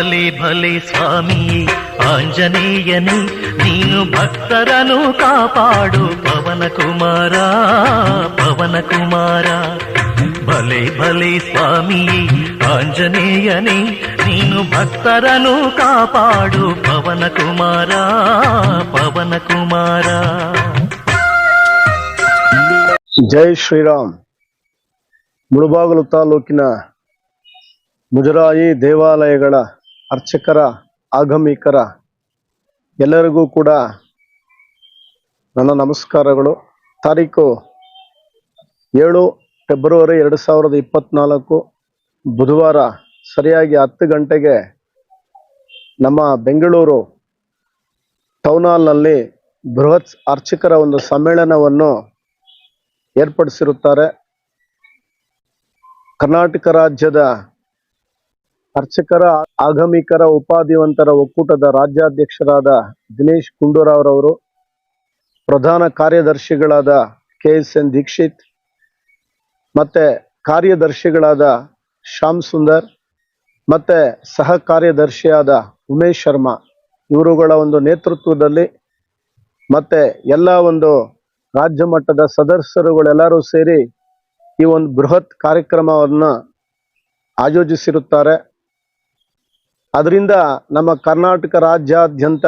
ಭಲೆ ಭಲೆ ಸ್ವಾಮಿ ಆಂಜನೇಯನೇ ನೀನು ಭಕ್ತರನು ಕಾಪಾಡು ಪವನ ಕುಮಾರ ಪವನ ಕುಮಾರ ಭಲೆ ಭಲೆ ಸ್ವಾಮಿ ಆಂಜನೇಯನೇ ನೀನು ಭಕ್ತರನು ಕಾಪಾಡು ಪವನ ಕುಮಾರ ಪವನ ಕುಮಾರ ಜೈ ಶ್ರೀರಾಮ್ ಮುಳುಬಾಗಿಲು ತಾಲೂಕಿನ ಮುಜರಾಯಿ ದೇವಾಲಯಗಳ ಅರ್ಚಕರ, ಆಗಮಿಕರ ಎಲ್ಲರಿಗೂ ಕೂಡ ನನ್ನ ನಮಸ್ಕಾರಗಳು. ತಾರೀಕು ಏಳು ಫೆಬ್ರವರಿ ಎರಡು ಸಾವಿರದ ಇಪ್ಪತ್ನಾಲ್ಕು. ಬುಧವಾರ ಸರಿಯಾಗಿ ಹತ್ತು ಗಂಟೆಗೆ ನಮ್ಮ ಬೆಂಗಳೂರು ಟೌನ್ ಹಾಲ್ನಲ್ಲಿ ಬೃಹತ್ ಅರ್ಚಕರ ಒಂದು ಸಮ್ಮೇಳನವನ್ನು ಏರ್ಪಡಿಸಿರುತ್ತಾರೆ. ಕರ್ನಾಟಕ ರಾಜ್ಯದ ಅರ್ಚಕರ, ಆಗಮಿಕರ, ಉಪಾಧಿವಂತರ ಒಕ್ಕೂಟದ ರಾಜ್ಯಾಧ್ಯಕ್ಷರಾದ ದಿನೇಶ್ ಗುಂಡೂರಾವ್ರವರು, ಪ್ರಧಾನ ಕಾರ್ಯದರ್ಶಿಗಳಾದ ಕೆ ಎಸ್ ಎನ್ ದೀಕ್ಷಿತ್ ಮತ್ತೆ ಕಾರ್ಯದರ್ಶಿಗಳಾದ ಶ್ಯಾಮ್ ಸುಂದರ್ ಮತ್ತೆ ಸಹ ಕಾರ್ಯದರ್ಶಿಯಾದ ಉಮೇಶ್ ಶರ್ಮಾ. ಇವರುಗಳ ಒಂದು ನೇತೃತ್ವದಲ್ಲಿ ಮತ್ತೆ ಎಲ್ಲ ಒಂದು ರಾಜ್ಯ ಮಟ್ಟದ ಸದಸ್ಯರುಗಳೆಲ್ಲರೂ ಸೇರಿ ಈ ಒಂದು ಬೃಹತ್ ಕಾರ್ಯಕ್ರಮವನ್ನು ಆಯೋಜಿಸಿರುತ್ತಾರೆ. ಅದರಿಂದ ನಮ್ಮ ಕರ್ನಾಟಕ ರಾಜ್ಯಾದ್ಯಂತ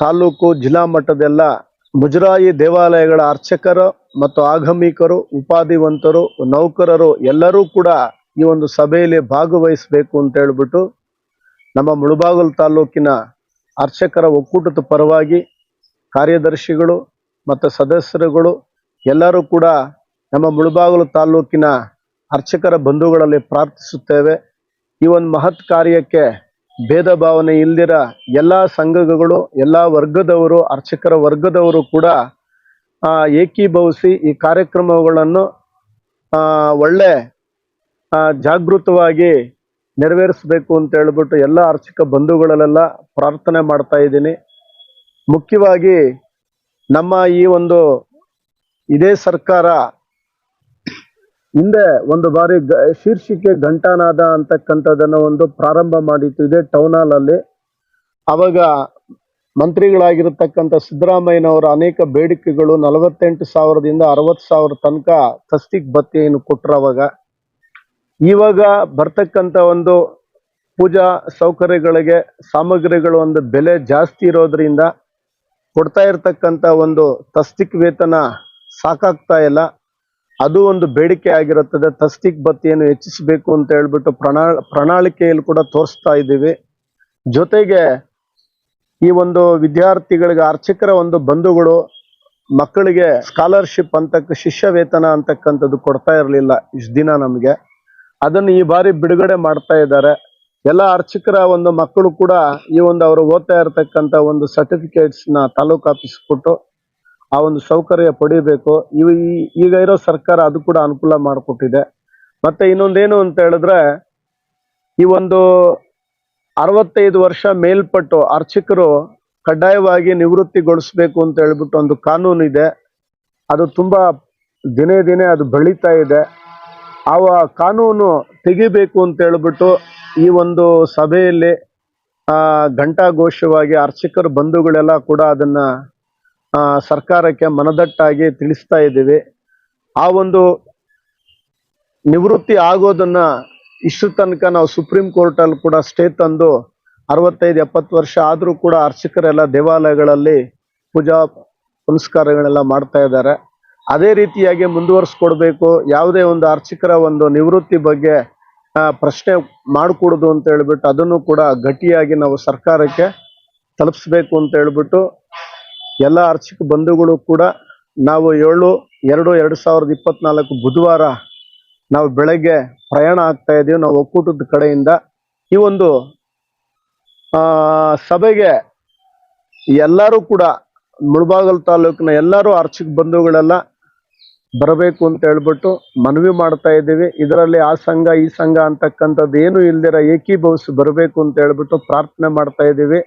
ತಾಲೂಕು ಜಿಲ್ಲಾ ಮಟ್ಟದೆಲ್ಲ ಮುಜರಾಯಿ ದೇವಾಲಯಗಳ ಅರ್ಚಕರು ಮತ್ತು ಆಗಮಿಕರು, ಉಪಾಧಿವಂತರು, ನೌಕರರು ಎಲ್ಲರೂ ಕೂಡ ಈ ಒಂದು ಸಭೆಯಲ್ಲಿ ಭಾಗವಹಿಸಬೇಕು ಅಂತ ಹೇಳ್ಬಿಟ್ಟು ನಮ್ಮ ಮುಳುಬಾಗಲು ತಾಲೂಕಿನ ಅರ್ಚಕರ ಒಕ್ಕೂಟದ ಪರವಾಗಿ ಕಾರ್ಯದರ್ಶಿಗಳು ಮತ್ತು ಸದಸ್ಯರುಗಳು ಎಲ್ಲರೂ ಕೂಡ ನಮ್ಮ ಮುಳುಬಾಗಲು ತಾಲೂಕಿನ ಅರ್ಚಕರ ಬಂಧುಗಳಲ್ಲಿ ಪ್ರಾರ್ಥಿಸುತ್ತೇವೆ. ಈ ಒಂದು ಮಹತ್ ಕಾರ್ಯಕ್ಕೆ ಭೇದ ಭಾವನೆ ಇಲ್ದಿರ ಎಲ್ಲ ಸಂಘಗಳು, ಎಲ್ಲ ವರ್ಗದವರು, ಅರ್ಚಕರ ವರ್ಗದವರು ಕೂಡ ಏಕೀಭವಿಸಿ ಈ ಕಾರ್ಯಕ್ರಮಗಳನ್ನು ಒಳ್ಳೆ ಜಾಗೃತವಾಗಿ ನೆರವೇರಿಸಬೇಕು ಅಂತ ಹೇಳ್ಬಿಟ್ಟು ಎಲ್ಲ ಅರ್ಚಕ ಬಂಧುಗಳಲ್ಲೆಲ್ಲ ಪ್ರಾರ್ಥನೆ ಮಾಡ್ತಾ ಇದ್ದೀನಿ. ಮುಖ್ಯವಾಗಿ ನಮ್ಮ ಈ ಒಂದು ಇದೇ ಸರ್ಕಾರ ಹಿಂದೆ ಒಂದು ಬಾರಿ ಶೀರ್ಷಿಕೆ ಘಂಟಾನಾದ ಅಂತಕ್ಕಂಥದ್ದನ್ನು ಒಂದು ಪ್ರಾರಂಭ ಮಾಡಿತ್ತು. ಇದೇ ಟೌನ್ ಹಾಲ್ ಅಲ್ಲಿ. ಅವಾಗ ಮಂತ್ರಿಗಳಾಗಿರತಕ್ಕಂಥ ಸಿದ್ದರಾಮಯ್ಯನವರ ಅನೇಕ ಬೇಡಿಕೆಗಳು ನಲವತ್ತೆಂಟು ಸಾವಿರದಿಂದ ಅರವತ್ತು ಸಾವಿರ ತನಕ ತಸ್ತಿಕ್ ಭತ್ಯೆಯನ್ನು ಕೊಟ್ಟರು ಅವಾಗ. ಇವಾಗ ಬರ್ತಕ್ಕಂಥ ಒಂದು ಪೂಜಾ ಸೌಕರ್ಯಗಳಿಗೆ ಸಾಮಗ್ರಿಗಳು ಒಂದು ಬೆಲೆ ಜಾಸ್ತಿ ಇರೋದ್ರಿಂದ ಕೊಡ್ತಾ ಇರತಕ್ಕಂಥ ಒಂದು ತಸ್ತಿಕ್ ವೇತನ ಸಾಕಾಗ್ತಾ ಇಲ್ಲ. ಅದು ಒಂದು ಬೇಡಿಕೆ ಆಗಿರುತ್ತದೆ. ತಸ್ತಿಕ್ ಬತ್ತಿಯನ್ನು ಹೆಚ್ಚಿಸಬೇಕು ಅಂತ ಹೇಳ್ಬಿಟ್ಟು ಪ್ರಣಾ, ಪ್ರಣಾಳಿಕೆಯಲ್ಲಿ ಕೂಡ ತೋರಿಸ್ತಾ ಇದ್ದೀವಿ. ಜೊತೆಗೆ ಈ ಒಂದು ವಿದ್ಯಾರ್ಥಿಗಳಿಗೆ ಅರ್ಚಕರ ಒಂದು ಬಂಧುಗಳು, ಮಕ್ಕಳಿಗೆ ಸ್ಕಾಲರ್ಶಿಪ್ ಅಂತಕ್ಕ ಶಿಷ್ಯ ವೇತನ ಅಂತಕ್ಕಂಥದ್ದು ಕೊಡ್ತಾ ಇರಲಿಲ್ಲ ಇಷ್ಟು ದಿನ ನಮಗೆ. ಅದನ್ನು ಈ ಬಾರಿ ಬಿಡುಗಡೆ ಮಾಡ್ತಾ ಇದ್ದಾರೆ. ಎಲ್ಲ ಅರ್ಚಕರ ಒಂದು ಮಕ್ಕಳು ಕೂಡ ಈ ಒಂದು ಅವರು ಓದ್ತಾ ಇರತಕ್ಕಂತ ಒಂದು ಸರ್ಟಿಫಿಕೇಟ್ಸ್ನ ತಾಲೂಕು ಆಫೀಸ್ ಕೊಟ್ಟು ಆ ಒಂದು ಸೌಕರ್ಯ ಪಡಿಬೇಕು. ಇವು ಈಗ ಇರೋ ಸರ್ಕಾರ ಅದು ಕೂಡ ಅನುಕೂಲ ಮಾಡಿಕೊಟ್ಟಿದೆ. ಮತ್ತೆ ಇನ್ನೊಂದೇನು ಅಂತ ಹೇಳಿದ್ರೆ, ಈ ಒಂದು ಅರವತ್ತೈದು ವರ್ಷ ಮೇಲ್ಪಟ್ಟು ಅರ್ಚಕರು ಕಡ್ಡಾಯವಾಗಿ ನಿವೃತ್ತಿಗೊಳಿಸ್ಬೇಕು ಅಂತ ಹೇಳ್ಬಿಟ್ಟು ಒಂದು ಕಾನೂನು ಇದೆ. ಅದು ತುಂಬಾ ದಿನೇ ದಿನೇ ಅದು ಬೆಳೀತಾ ಇದೆ. ಆ ಕಾನೂನು ತೆಗಿಬೇಕು ಅಂತ ಹೇಳ್ಬಿಟ್ಟು ಈ ಒಂದು ಸಭೆಯಲ್ಲಿ, ಆ, ಘಂಟಾಘೋಷವಾಗಿ ಅರ್ಚಕರ ಬಂಧುಗಳೆಲ್ಲ ಕೂಡ ಅದನ್ನ ಸರ್ಕಾರಕ್ಕೆ ಮನದಟ್ಟಾಗಿ ತಿಳಿಸ್ತಾ ಇದ್ದೀವಿ. ಆ ಒಂದು ನಿವೃತ್ತಿ ಆಗೋದನ್ನ ಇಷ್ಟು ತನಕ ನಾವು ಸುಪ್ರೀಂ ಕೋರ್ಟಲ್ಲಿ ಕೂಡ ಸ್ಟೇ ತಂದು ಅರವತ್ತೈದು, ಎಪ್ಪತ್ತು ವರ್ಷ ಆದರೂ ಕೂಡ ಅರ್ಚಕರೆಲ್ಲ ದೇವಾಲಯಗಳಲ್ಲಿ ಪೂಜಾ ಪುನಸ್ಕಾರಗಳೆಲ್ಲ ಮಾಡ್ತಾ ಇದ್ದಾರೆ. ಅದೇ ರೀತಿಯಾಗಿ ಮುಂದುವರಿಸ್ಕೊಡ್ಬೇಕು. ಯಾವುದೇ ಒಂದು ಅರ್ಚಕರ ಒಂದು ನಿವೃತ್ತಿ ಬಗ್ಗೆ ಪ್ರಶ್ನೆ ಮಾಡಿಕೊಡೋದು ಅಂತ ಹೇಳ್ಬಿಟ್ಟು ಅದನ್ನು ಕೂಡ ಗಟ್ಟಿಯಾಗಿ ನಾವು ಸರ್ಕಾರಕ್ಕೆ ತಲುಪಿಸ್ಬೇಕು ಅಂತ ಹೇಳ್ಬಿಟ್ಟು ಎಲ್ಲ ಅರ್ಚಕ ಬಂಧುಗಳು ಕೂಡ ನಾವು ಏಳು, ಎರಡು ಎರಡು ಸಾವಿರದ ಇಪ್ಪತ್ನಾಲ್ಕು ಬುಧವಾರ ನಾವು ಬೆಳಗ್ಗೆ ಪ್ರಯಾಣ ಆಗ್ತಾ ಇದ್ದೀವಿ ನಾವು ಒಕ್ಕೂಟದ ಕಡೆಯಿಂದ ಈ ಒಂದು ಸಭೆಗೆ ಎಲ್ಲರೂ ಕೂಡ ಮುಳಬಾಗಲ್ ತಾಲೂಕಿನ ಎಲ್ಲರೂ ಅರ್ಚಕ ಬಂಧುಗಳೆಲ್ಲ ಬರಬೇಕು ಅಂತ ಹೇಳ್ಬಿಟ್ಟು ಮನವಿ ಮಾಡ್ತಾ ಇದ್ದೀವಿ. ಇದರಲ್ಲಿ ಆ ಸಂಘ, ಈ ಸಂಘ ಅಂತಕ್ಕಂಥದ್ದು ಏನು ಇಲ್ದಿರ ಏಕೀಭವಿಸಿ ಬರಬೇಕು ಅಂತ ಹೇಳ್ಬಿಟ್ಟು ಪ್ರಾರ್ಥನೆ ಮಾಡ್ತಾ ಇದ್ದೀವಿ.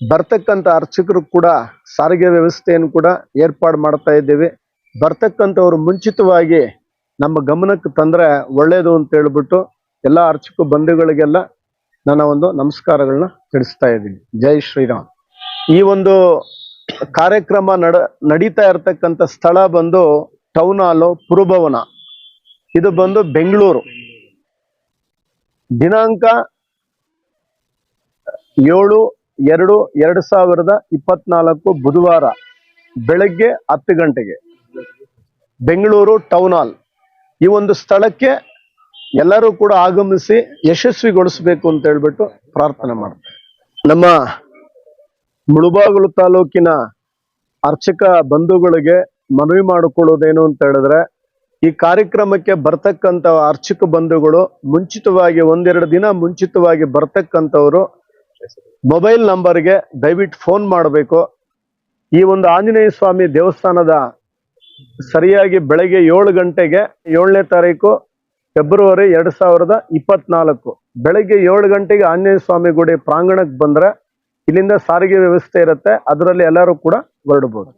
ಬರ್ತಕ್ಕಂಥ ಅರ್ಚಕರು ಕೂಡ ಸಾರಿಗೆ ವ್ಯವಸ್ಥೆಯನ್ನು ಕೂಡ ಏರ್ಪಾಡು ಮಾಡ್ತಾ ಇದ್ದೇವೆ. ಬರ್ತಕ್ಕಂಥವ್ರು ಮುಂಚಿತವಾಗಿ ನಮ್ಮ ಗಮನಕ್ಕೆ ತಂದ್ರೆ ಒಳ್ಳೇದು ಅಂತ ಹೇಳ್ಬಿಟ್ಟು ಎಲ್ಲ ಅರ್ಚಕ ಬಂಧುಗಳಿಗೆಲ್ಲ ನನ್ನ ಒಂದು ನಮಸ್ಕಾರಗಳನ್ನ ತಿಳಿಸ್ತಾ ಇದ್ದೀನಿ. ಜೈ ಶ್ರೀರಾಮ್. ಈ ಒಂದು ಕಾರ್ಯಕ್ರಮ ನಡ, ನಡೀತಾ ಇರತಕ್ಕಂಥ ಸ್ಥಳ ಬಂದು ಟೌನ್ ಹಾಲು ಪುರಭವನ. ಇದು ಬಂದು ಬೆಂಗಳೂರು. ದಿನಾಂಕ ಏಳು ಎರಡು ಎರಡು ಸಾವಿರದ ಇಪ್ಪತ್ನಾಲ್ಕು ಬುಧವಾರ ಬೆಳಗ್ಗೆ ಹತ್ತು ಗಂಟೆಗೆ ಬೆಂಗಳೂರು ಟೌನ್ ಹಾಲ್ ಈ ಒಂದು ಸ್ಥಳಕ್ಕೆ ಎಲ್ಲರೂ ಕೂಡ ಆಗಮಿಸಿ ಯಶಸ್ವಿಗೊಳಿಸಬೇಕು ಅಂತ ಹೇಳ್ಬಿಟ್ಟು ಪ್ರಾರ್ಥನೆ ಮಾಡ್ತಾರೆ ನಮ್ಮ ಮುಳುಬಾಗಲು ತಾಲೂಕಿನ ಅರ್ಚಕ ಬಂಧುಗಳಿಗೆ ಮನವಿ ಮಾಡಿಕೊಳ್ಳೋದೇನು ಅಂತ ಹೇಳಿದ್ರೆ, ಈ ಕಾರ್ಯಕ್ರಮಕ್ಕೆ ಬರ್ತಕ್ಕಂಥ ಅರ್ಚಕ ಬಂಧುಗಳು ಮುಂಚಿತವಾಗಿ ಒಂದೆರಡು ದಿನ ಮುಂಚಿತವಾಗಿ ಬರ್ತಕ್ಕಂಥವ್ರು ಮೊಬೈಲ್ ನಂಬರ್ಗೆ ದಯವಿಟ್ಟು ಫೋನ್ ಮಾಡಬೇಕು. ಈ ಒಂದು ಆಂಜನೇಯ ಸ್ವಾಮಿ ದೇವಸ್ಥಾನದ ಸರಿಯಾಗಿ ಬೆಳಗ್ಗೆ ಏಳು ಗಂಟೆಗೆ ಏಳನೇ ತಾರೀಕು ಫೆಬ್ರವರಿ ಎರಡ್ ಸಾವಿರದ ಇಪ್ಪತ್ನಾಲ್ಕು. ಬೆಳಗ್ಗೆ ಏಳು ಗಂಟೆಗೆ ಆಂಜನೇಯ ಸ್ವಾಮಿ ಗುಡಿ ಪ್ರಾಂಗಣಕ್ಕೆ ಬಂದ್ರೆ ಇಲ್ಲಿಂದ ಸಾರಿಗೆ ವ್ಯವಸ್ಥೆ ಇರುತ್ತೆ. ಅದರಲ್ಲಿ ಎಲ್ಲರೂ ಕೂಡ ಹೊರಡಬಹುದು